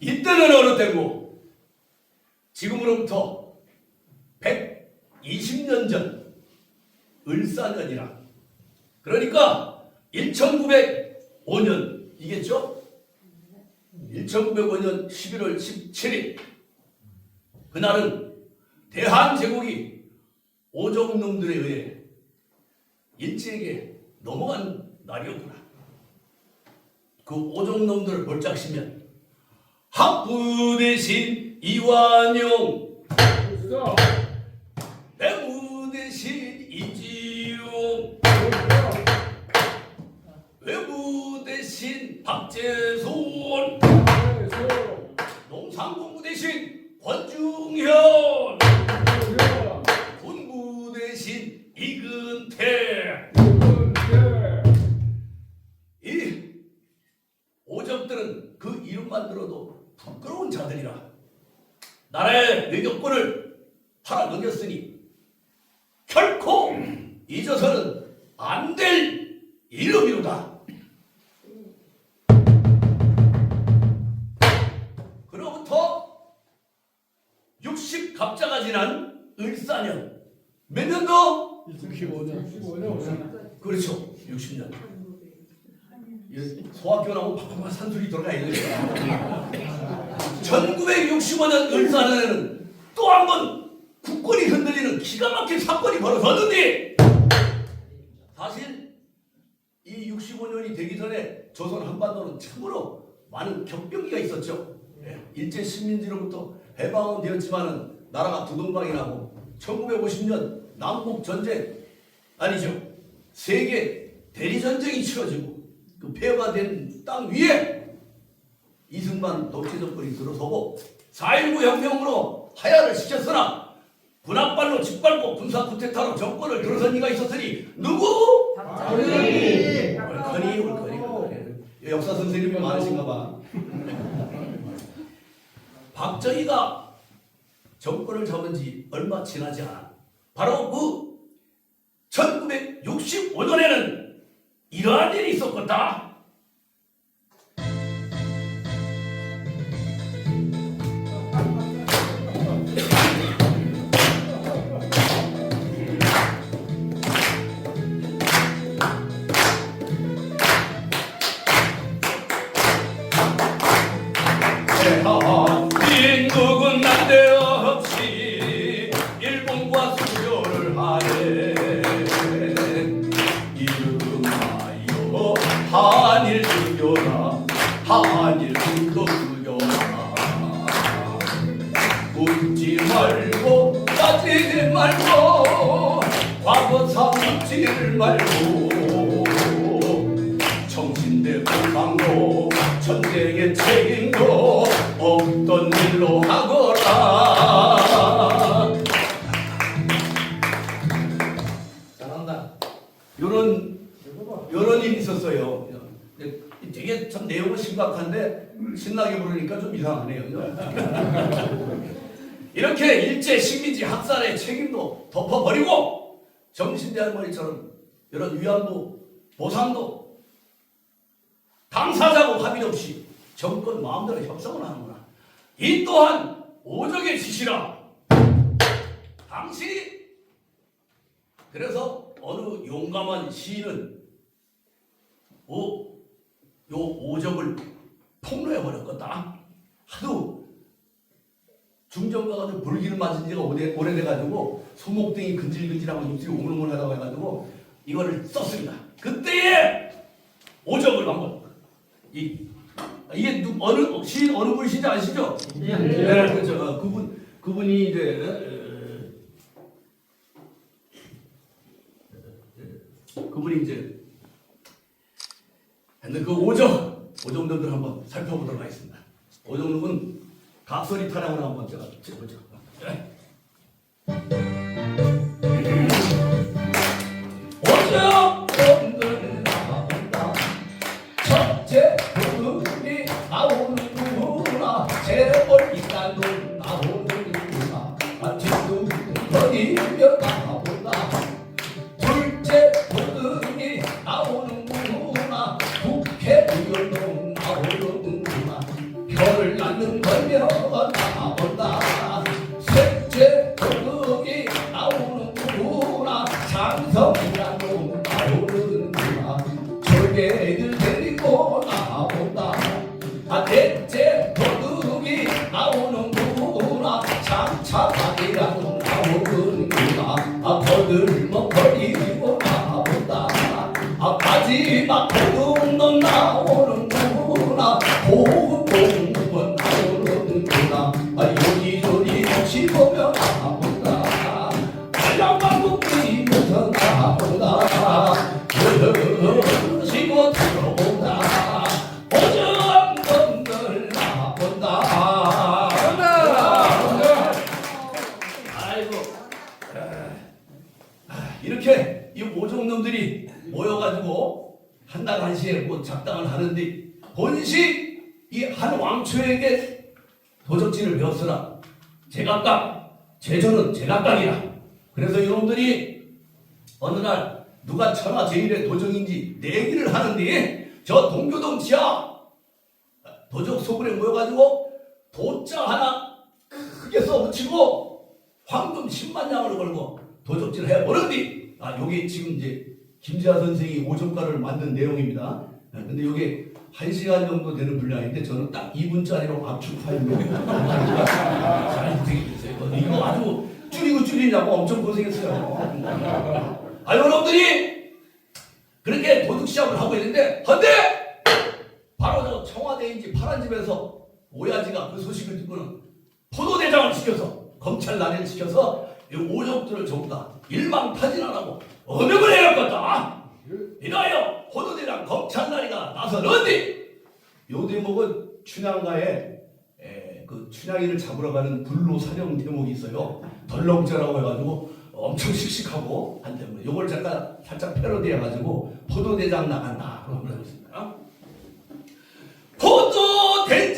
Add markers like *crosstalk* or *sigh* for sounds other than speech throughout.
이때는 어느 때고 지금으로부터 120년 전 을사년이라 그러니까 1905년이겠죠? 1905년 11월 17일 그날은 대한제국이 오종놈들에 의해 일제에게 넘어간 날이었구나. 그 오종놈들을 볼짝시면 학부 대신 이완용. 외무 대신 이지용 외무 대신 박재손. 농산공부 대신 막힌 사건이 벌어졌는데 사실 이 65년이 되기 전에 조선 한반도는 참으로 많은 격변기가 있었죠. 예, 일제 식민지로부터 해방은 되었지만은 나라가 두동강이 나고 1950년 남북 전쟁 아니죠. 세계 대리 전쟁이 치러지고 그 폐허가 된 땅 위에 이승만 독재 정권이 들어서고 4.19 혁명으로 하야를 시켰으나 군악발로 짓밟고 군사 쿠데타로 정권을 들어선 이가 있었으니 누구? 박정희. 올커니 올커니 올커니 역사 선생님이 많으신가 봐 박정희가 정권을 잡은 지 얼마 지나지 않아 바로 그 1965년에는 이러한 일이 있었겠다 요런 요런 일이 있었어요 되게 참 내용은 심각한데 신나게 부르니까 좀 이상하네요 *laughs* 이렇게 일제 식민지 학살의 책임도 덮어버리고 정신대 할머니처럼 이런 위안부 보상도 당사자고 합의 없이 정권 마음대로 협상을 하는구나. 이 또한 오적의 짓이라. 당신이 그래서 어느 용감한 시인은 오, 요 오적을 폭로해 버렸겠다. 하도 중정가 가지고 불기를 맞은 지가 오래, 오래돼가지고 소목등이 근질근질하고 입술이 오물오물하다고 해가지고 이거를 썼습니다. 그때에 오적을 한번 이 이게 누, 어느 시인 어느 분이신지 아시죠? 네, 그렇죠. 어, 그분 그분이 이제 어, 그분이 이제 근데 그 오적 오정도들 한번 살펴보도록 하겠습니다. 오정도는 각설이 타령을 한번 제가 삼성이 본시 이 한 왕초에게 도적질을 배웠으나 제각각 제전은 제각각이라. 그래서 이놈들이 어느 날 누가 천하 제일의 도적인지 내기를 하는데 저 동교동 지하 도적 소굴에 모여가지고 도자 하나 크게 써붙이고 황금 10만 양을 걸고 도적질을 해버렸디 아 요게 지금 이제 김지하 선생이 오종가를 만든 내용입니다. 아, 근데 요게 1시간 정도 되는 분량인데 저는 딱 2분짜리로 압축 파일로. 잘 되겠어요. 이거 아주 줄이고 줄이냐고 엄청 고생했어요. 아 여러분들이 그렇게 도둑 시합을 하고 있는데 헌데! 바로 저 청와대인지 파란 집에서 오야지가 그 소식을 듣고는 포도대장을 시켜서 검찰 난리를 시켜서 이 오적들을 전부 다 일망 타진하라고 어명을 해야 겠다. 이나여 포도대장 검찰 난리가 나서는디! 요 대목은 춘향가에 에, 그 춘향이를 잡으러 가는 불로 사령 대목이 있어요. 덜렁죄라고 해가지고 엄청 씩씩하고 한 대목 요걸 잠깐 살짝 패러디해가지고 포도대장 나간다. 그런 걸 해보겠습니다. 포도대장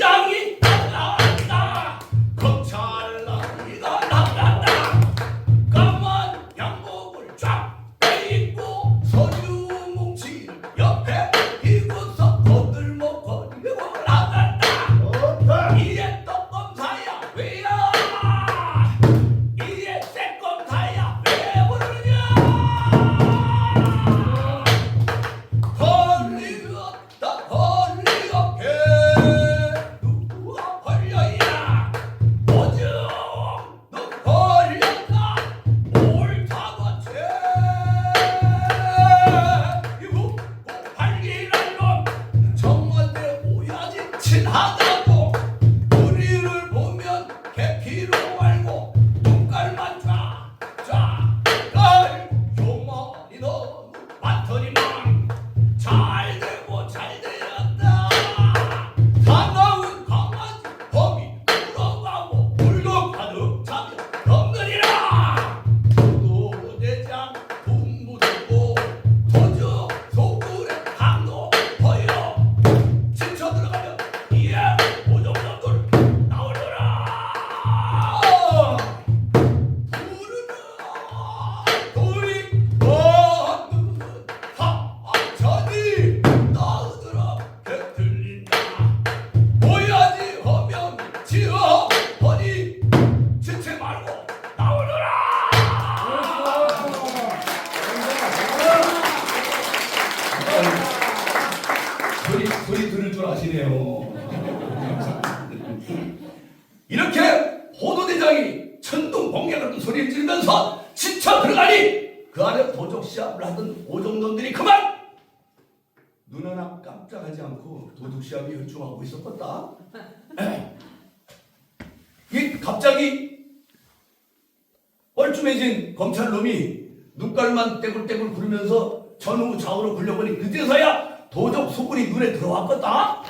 눈깔만 떼굴떼굴 구르면서 전후 좌우로 굴려보니 그때서야 도적 소굴이 눈에 들어왔겠다.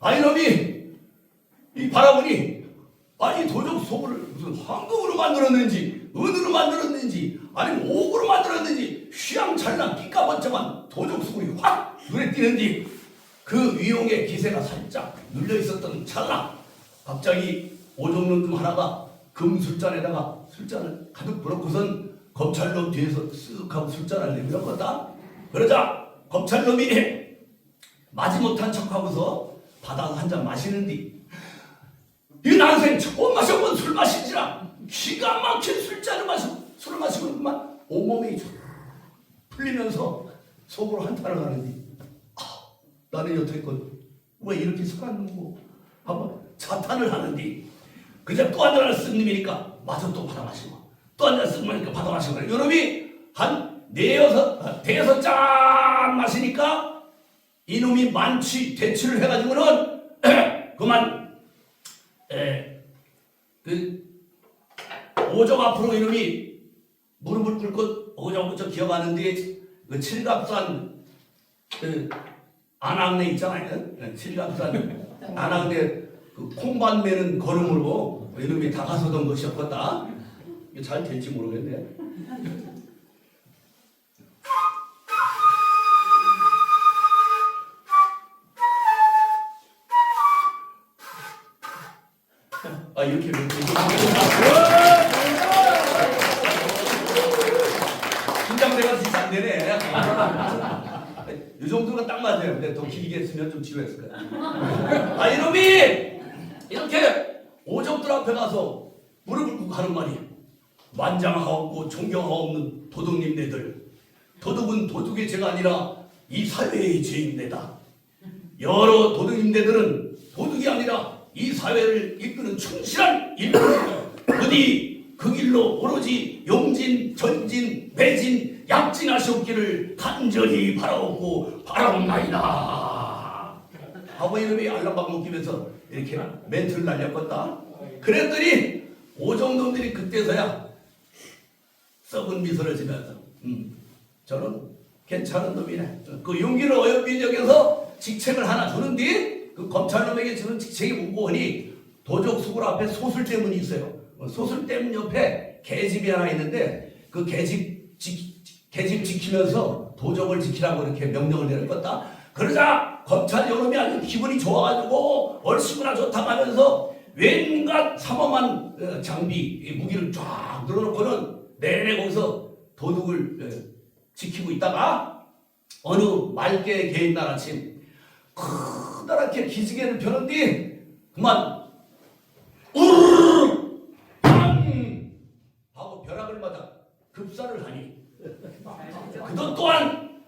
아 이 놈이 이 바라보니 아니 도적 소굴을 무슨 황금으로 만들었는지 은으로 만들었는지 아니면 옥으로 만들었는지 휘황찬란 기까번쩍한 도적 소굴이 확 눈에 띄는지 그 위용의 기세가 살짝 눌려 있었던 찰나 갑자기 오종놈 중 하나가 금 술잔에다가 술잔을 가득 불었고선 검찰놈 뒤에서 쓱 하고 술잔을 내밀었거다? 그러자 검찰놈이 마지 못한 척하고서 바다서 한 잔 마시는디. 이 난생 처음 마셔본 술 마신지라 기가 막힌 술잔을 마시고 술을 마시고 그만 온몸이 풀리면서 속으로 한탄을 하는지 아, 나는 여태껏 왜 이렇게 살았는고 한번 자탄을 하는디. 그저 쓴 놈이니까 마저 또 받아 마시고 또 놈이니까 받아 마시고 그래. 요놈이 한 네여섯 아, 대여섯 잔 마시니까 이놈이 만취 대취를 해가지고는 *clears throat* 그만 에 그 오적 앞으로 이놈이 무릎을 꿇고 오적부터 기어가는데 그 칠갑산 그 안악내 있잖아요. 예, 칠갑산 안악내 그 콩밭 매는 걸음으로 이놈이 다가서던 것이었겠다. 잘 될지 모르겠네. 아 이렇게 이렇게 긴장돼가 진짜 안 되네. 이 정도가 딱 맞아요. 근데 더 길게 했으면 좀 지루했을 거야. 아 이놈이 이렇게 오적들 앞에 가서 무릎을 꿇고 하는 말이 만장하옵고 존경하옵는 도둑님네들 도둑은 도둑의 죄가 아니라 이 사회의 죄인데다. 여러 도둑님네들은 도둑이 아니라 이 사회를 이끄는 충실한 일꾼이며 부디 그 길로 오로지 용진, 전진, 매진, 약진하시옵기를 간절히 바라옵고 바라옵나이다. 하고 이놈이 알랑방 끼면서 이렇게 멘트를 날렸겠다. 그랬더니 오정놈들이 그때서야 썩은 미소를 지면서 음, 저는 괜찮은 놈이네. 그 용기를 어여빈 적에서 직책을 하나 주는데 그 검찰놈에게 주는 직책이 무거우니 도적 수굴 앞에 소술대문이 있어요. 어, 소술대문 옆에 계집이 하나 있는데 그 계집 지, 계집 지키면서 도적을 지키라고 이렇게 명령을 내렸겠다. 그러자 검찰 여론이 아주 기분이 좋아가지고 얼씨구나 좋다고 하면서 웬갖 삼엄한 어, 장비 이 무기를 쫙 늘어놓고는 내내 거기서 도둑을 어, 지키고 있다가 어느 맑게 개인 날 아침 커다랗게 기지개를 펴는 뒤 그만 우르르 빵 하고 벼락을 맞아 급사를 하니 *laughs* 그것 또한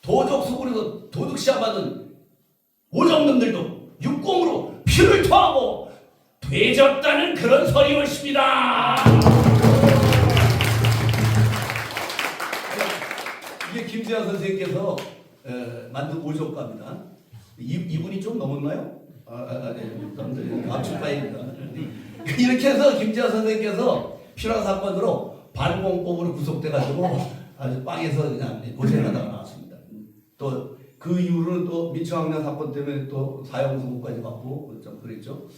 도적 수군에서 도둑 시합 받은 오정놈들도 육공으로 피를 토하고 되졌다는 그런 소리 올십니다. 김재환 선생님께서 에, 만든 오적가입니다. 이, 이분이 좀 넘었나요? 아, 아, 아 네. 압축가입니다. *laughs* 이렇게 해서 김재환 선생님께서 필요한 사건으로 반공법으로 구속돼가지고 아주 빵에서 그냥 고생하다가 나왔습니다. 또 그 이후로는 또 민청학년 사건 때문에 또 사형 선고까지 받고 좀 그랬죠.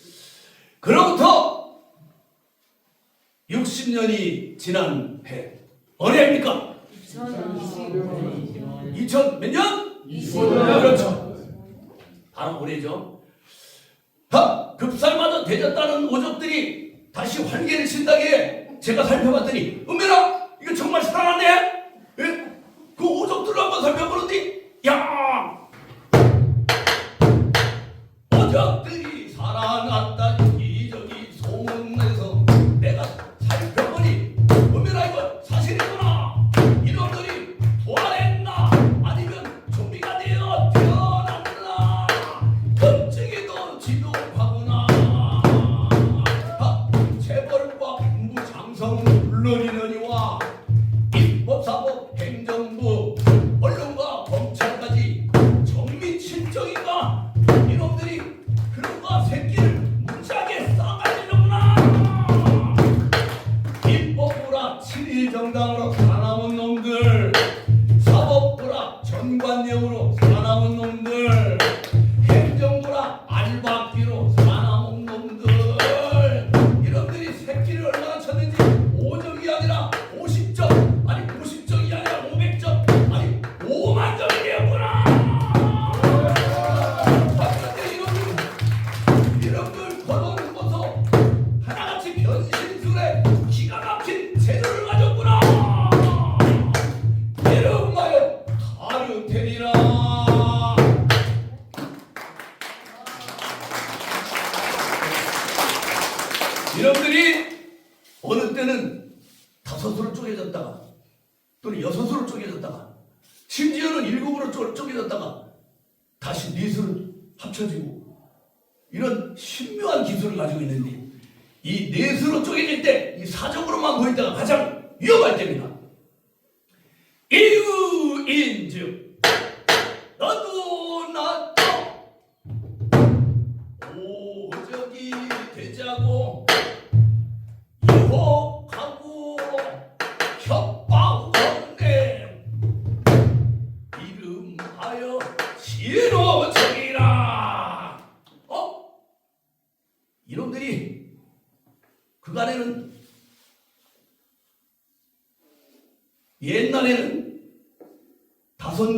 그로부터 60년이 지난 해 어느 해입니까? 2000 몇 년? 25년. 그렇죠. 바로 올해죠. 하! 급살마다 되졌다는 오적들이 다시 활개를 친다기에 제가 살펴봤더니 은별아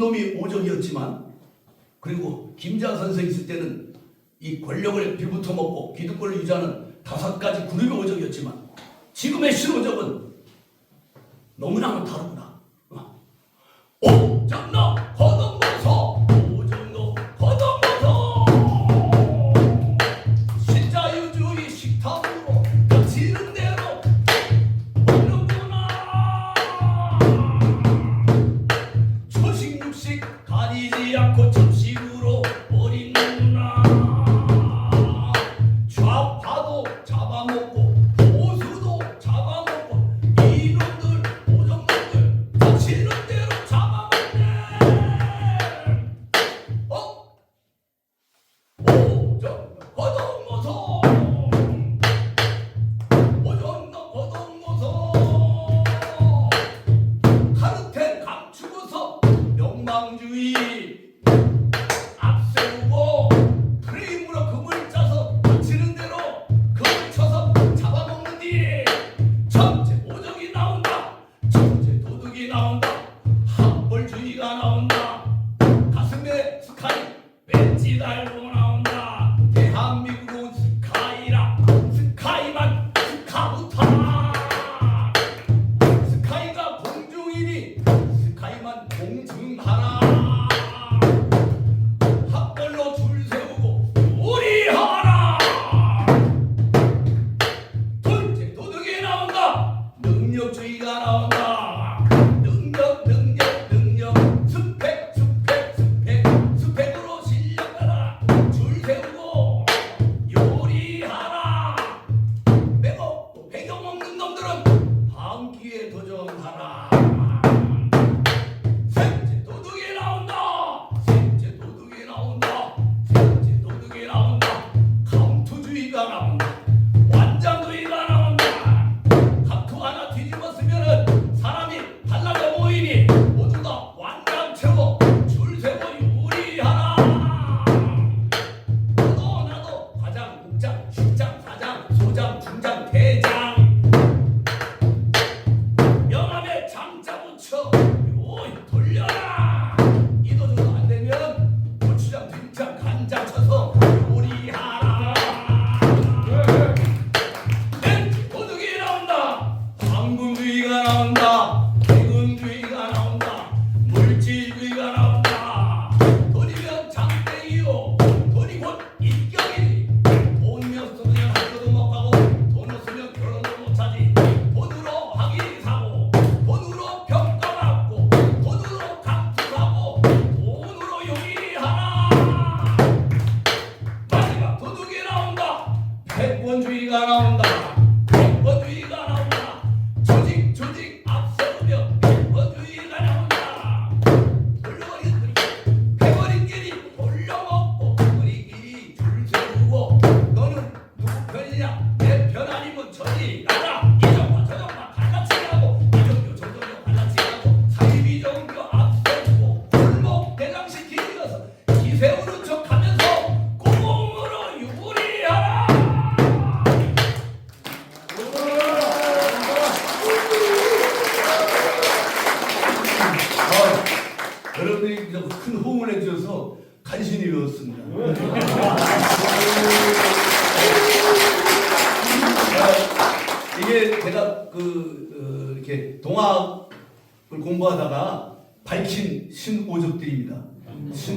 놈이 오적이었지만 그리고 김자 선생 있을 때는 이 권력을 빌붙어 먹고 기득권을 유지하는 다섯 가지 그룹의 오적이었지만 지금의 신오적은 너무나 다르고 않고 점심으로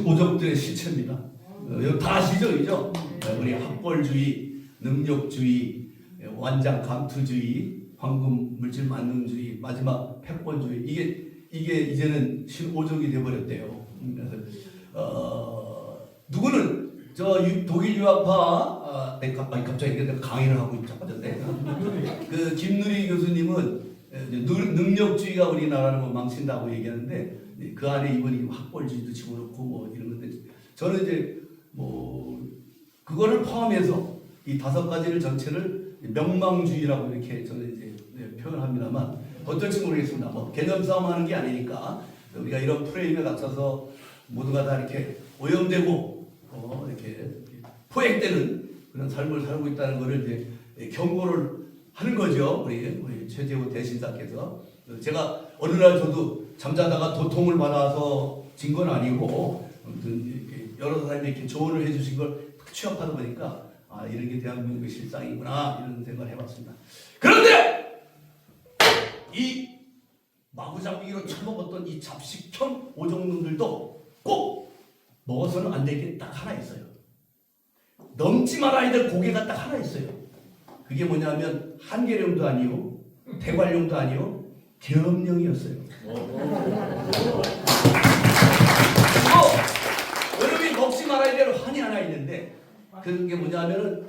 오적들의 시체입니다. 어, 다 아시죠? 이죠? 어, 우리 학벌주의, 능력주의, 어, 완장 감투주의, 황금 물질 만능주의, 마지막 패권주의 이게 이게 이제는 신오적이 돼버렸대요. 음, 그래서 어, 누구는 저 독일 유학파 아, 갑자기 강의를 하고 있죠. 그 김누리 교수님은 능- 능력주의가 우리나라를 뭐 망친다고 얘기하는데 그 안에 이번이 학벌주의도 집어넣고 뭐 이런 건데 저는 이제 뭐 그거를 포함해서 이 다섯 가지를 전체를 명망주의라고 이렇게 저는 이제 네, 표현합니다만 어떨지 모르겠습니다. 뭐 개념 싸움하는 게 아니니까 우리가 이런 프레임에 갇혀서 모두가 다 이렇게 오염되고 어, 이렇게 포획되는 그런 삶을 살고 있다는 것을 이제 경고를 하는 거죠. 우리, 우리 최재호 대신사께서 제가 어느 날 저도 잠자다가 도통을 받아서 진 건 아니고 아무튼 여러 사람이 이렇게 조언을 해주신 걸 취합하다 보니까 아 이런 게 대한민국의 실상이구나 이런 생각을 해봤습니다. 그런데 이 마구잡이로 처먹었던 이 잡식형 오종놈들도 꼭 먹어서는 안될게딱 하나 있어요. 넘지 말아야 될 고개가 딱 하나 있어요. 그게 뭐냐면 한계령도 아니요, 대관령도 아니요, 계엄령이었어요. 여러분이 먹지 말아야 될 환이 하나 있는데 그게 뭐냐면은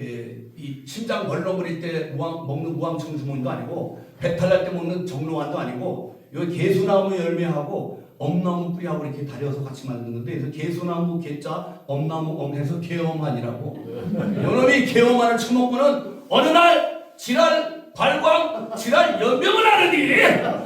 예, 이 심장 벌렁거릴 때 무항, 먹는 무항청주문도 아니고 배탈 날 때 먹는 정로환도 아니고 요 개수나무 열매하고 엄나무 뿌리하고 이렇게 달여서 같이 만드는 건데 그래서 개수나무 개자 엄나무 엄해서 개엄환이라고 요놈이 개엄환을 처먹고는 어느 날 지랄 발광 지랄 연명을 하느니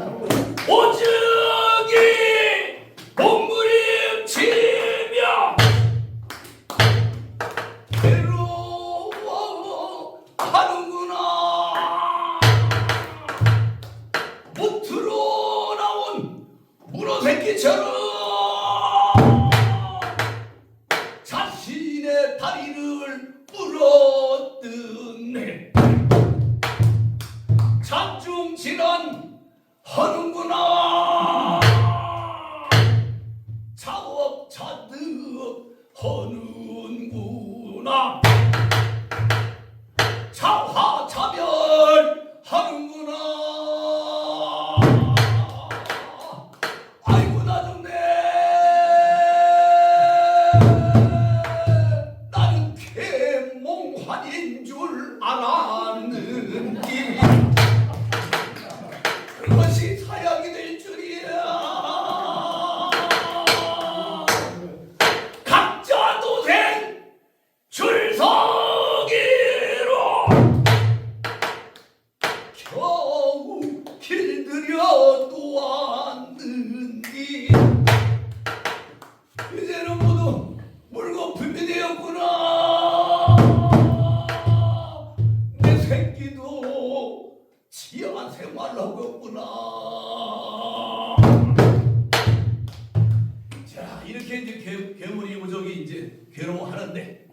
이렇게 이제 괴, 괴물이 오적이 이제 괴로워하는데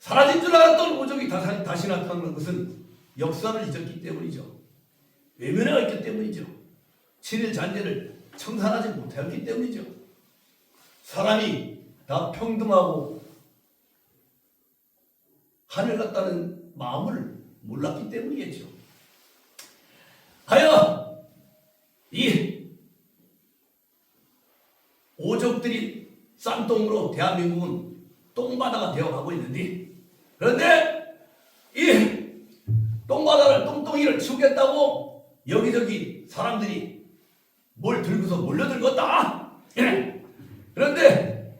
사라진 줄 알았던 오적이 다시, 다시 나타나는 것은 역사를 잊었기 때문이죠. 외면에 있기 때문이죠. 친일 잔재를 청산하지 못하였기 때문이죠. 사람이 다 평등하고 하늘 같다는 마음을 몰랐기 때문이겠죠. 하여 이 오적들이 쌍똥으로 대한민국은 똥바다가 되어가고 있는데 그런데 이 똥바다를 똥똥이를 치우겠다고 여기저기 사람들이 뭘 들고서 몰려들었다. 예. 그런데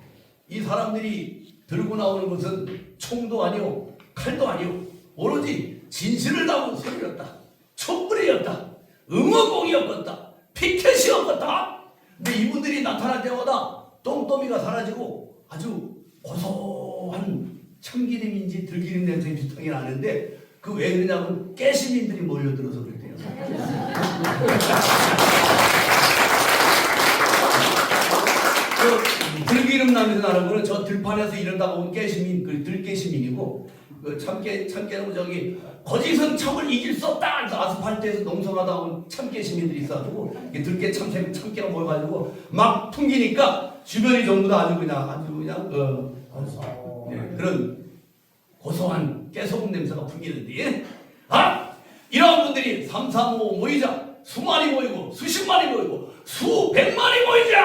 이 사람들이 들고 나오는 것은 총도 아니오 칼도 아니오 오로지 진실을 담은 소리였다. 촛불이었다. 응어공이었겠다. 피켓이었겠다. 근데 이분들이 나타날 때마다 똥더미가 사라지고 아주 고소한 참기름인지 들기름 냄새 비슷하게 나는데 그 왜 그러냐면 깨시민들이 몰려들어서 그랬대요. 그 들기름 나면서 나는 거는 저 들판에서 일하다가 온 깨시민, 그 들깨시민이고 그 참깨 참깨는 저기 거짓은 참을 이길 수 없다. 그래서 아스팔트에서 농성하다 온 참깨 시민들이 있어가지고 들깨 참새 참깨가 모여가지고 막 풍기니까 주변이 전부 다 아주 그냥 아주 그냥 어, 네, 그런 고소한 깨소금 냄새가 풍기는데 아 이런 분들이 삼삼오오 모이자 수만이 모이고 수십만이 모이고 소 백만이 모이자.